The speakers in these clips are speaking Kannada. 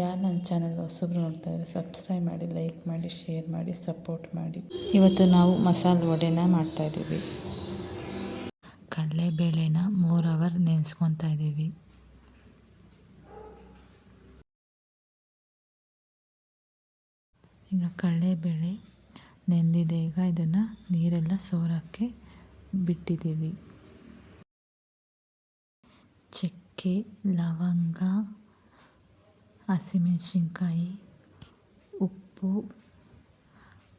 ಯಾರು ನನ್ನ ಚಾನಲ್ ಹೊಸಬ್ರು ನೋಡ್ತಾ ಇದ್ದಾರೆ ಸಬ್ಸ್ಕ್ರೈಬ್ ಮಾಡಿ ಲೈಕ್ ಮಾಡಿ ಶೇರ್ ಮಾಡಿ ಸಪೋರ್ಟ್ ಮಾಡಿ. ಇವತ್ತು ನಾವು ಮಸಾಲೆ ವಡೆನ ಮಾಡ್ತಾಯಿದ್ದೀವಿ ಕಡಲೆಬೇಳೆನ ಮೂರು ಅವರ್ ನೆನೆಸ್ಕೊತಾ ಇದ್ದೀವಿ. ಈಗ ಕಡಲೆಬೇಳೆ ನೆಂದಿದೆ. ಈಗ ಇದನ್ನು ನೀರೆಲ್ಲ ಸೋರೋಕ್ಕೆ ಬಿಟ್ಟಿದ್ದೀವಿ. ಚಕ್ಕೆ, ಲವಂಗ ಹಸಿಮೆಣಸಿನ್ಕಾಯಿ, ಉಪ್ಪು,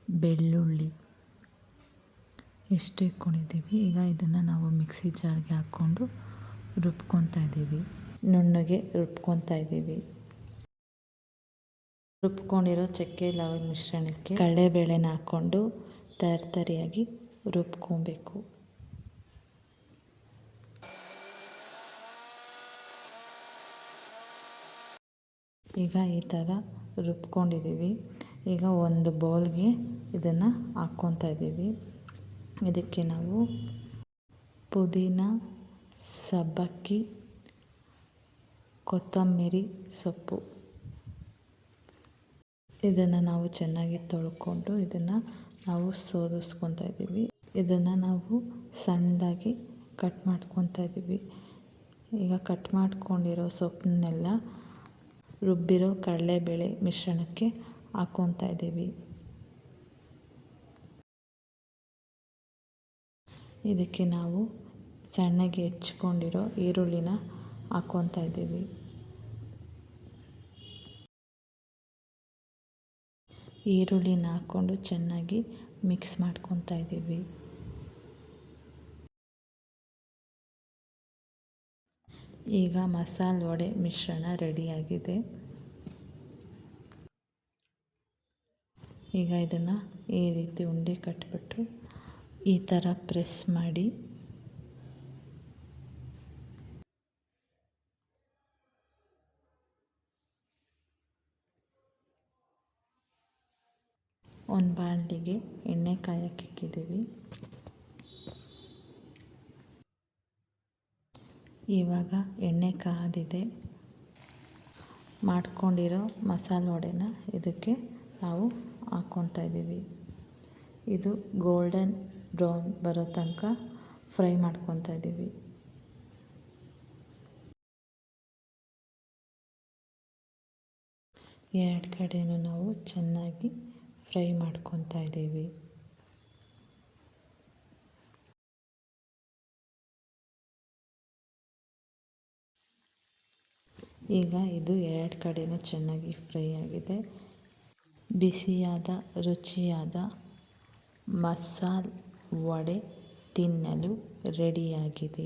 ಬೆಳ್ಳುಳ್ಳಿ ಎಷ್ಟು ಇಟ್ಕೊಂಡಿದ್ದೀವಿ ಈಗ ಇದನ್ನು ನಾವು ಮಿಕ್ಸಿ ಜಾರ್ಗೆ ಹಾಕ್ಕೊಂಡು ರುಬ್ಕೊತಾ ಇದ್ದೀವಿ. ನುಣ್ಣಗೆ ರುಬ್ಕೊತಾ ಇದ್ದೀವಿ. ರುಬ್ಕೊಂಡಿರೋ ಚಕ್ಕೆ ಲವಂಗ ಮಿಶ್ರಣಕ್ಕೆ ಕಡಲೆಬೇಳೆನ ಹಾಕ್ಕೊಂಡು ತರ್ತರಿಯಾಗಿ ರುಬ್ಕೊಬೇಕು. ಈಗ ಈ ಥರ ರುಬ್ಕೊಂಡಿದ್ದೀವಿ. ಈಗ ಒಂದು ಬೌಲ್ಗೆ ಇದನ್ನು ಹಾಕ್ಕೊತಾ ಇದ್ದೀವಿ. ಇದಕ್ಕೆ ನಾವು ಪುದೀನ, ಸಬ್ಬಕ್ಕಿ, ಕೊತ್ತಂಬರಿ ಸೊಪ್ಪು. ಇದನ್ನು ನಾವು ಚೆನ್ನಾಗಿ ತೊಳ್ಕೊಂಡು ಇದನ್ನು ನಾವು ಸೋದಿಸ್ಕೊತಾ ಇದ್ದೀವಿ. ಇದನ್ನು ನಾವು ಸಣ್ಣದಾಗಿ ಕಟ್ ಮಾಡ್ಕೊತಾ ಇದ್ದೀವಿ. ಈಗ ಕಟ್ ಮಾಡ್ಕೊಂಡಿರೋ ಸೊಪ್ಪನ್ನೆಲ್ಲ ರುಬ್ಬಿರೋ ಕಡಲೆಬೇಳೆ ಮಿಶ್ರಣಕ್ಕೆ ಹಾಕ್ಕೊತಾ ಇದ್ದೀವಿ. ಇದಕ್ಕೆ ನಾವು ಸಣ್ಣಗೆ ಹೆಚ್ಕೊಂಡಿರೋ ಈರುಳ್ಳಿನ ಹಾಕ್ಕೊತಾ ಇದ್ದೀವಿ. ಈರುಳ್ಳಿನ ಹಾಕ್ಕೊಂಡು ಚೆನ್ನಾಗಿ ಮಿಕ್ಸ್ ಮಾಡ್ಕೊತಾ ಇದ್ದೀವಿ. ಈಗ ಮಸಾಲೆ ವಡೆ ಮಿಶ್ರಣ ರೆಡಿಯಾಗಿದೆ. ಈಗ ಇದನ್ನು ಈ ರೀತಿ ಉಂಡೆ ಕಟ್ಬಿಟ್ಟು ಈ ಥರ ಪ್ರೆಸ್ ಮಾಡಿ. ಒಂದು ಬಾಣಲಿಗೆ ಎಣ್ಣೆ ಕಾಯಕ್ಕೆ ಇವಾಗ ಎಣ್ಣೆ ಕಾದಿದೆ. ಮಾಡ್ಕೊಂಡಿರೋ ಮಸಾಲೆ ವಡೆನ ಇದಕ್ಕೆ ನಾವು ಹಾಕ್ಕೊತಾ ಇದ್ದೀವಿ. ಇದು ಗೋಲ್ಡನ್ ಬ್ರೌನ್ ಬರೋ ತನಕ ಫ್ರೈ ಮಾಡ್ಕೊತಾ ಇದ್ದೀವಿ. ಎರಡು ಕಡೆಯೂ ನಾವು ಚೆನ್ನಾಗಿ ಫ್ರೈ ಮಾಡ್ಕೊತಾ ಇದ್ದೀವಿ. ಈಗ ಇದು ಎರಡು ಕಡೆಯೂ ಚೆನ್ನಾಗಿ ಫ್ರೈ ಆಗಿದೆ. ಬಿಸಿಯಾದ ರುಚಿಯಾದ ಮಸಾಲ ವಡೆ ತಿನ್ನಲು ರೆಡಿಯಾಗಿದೆ.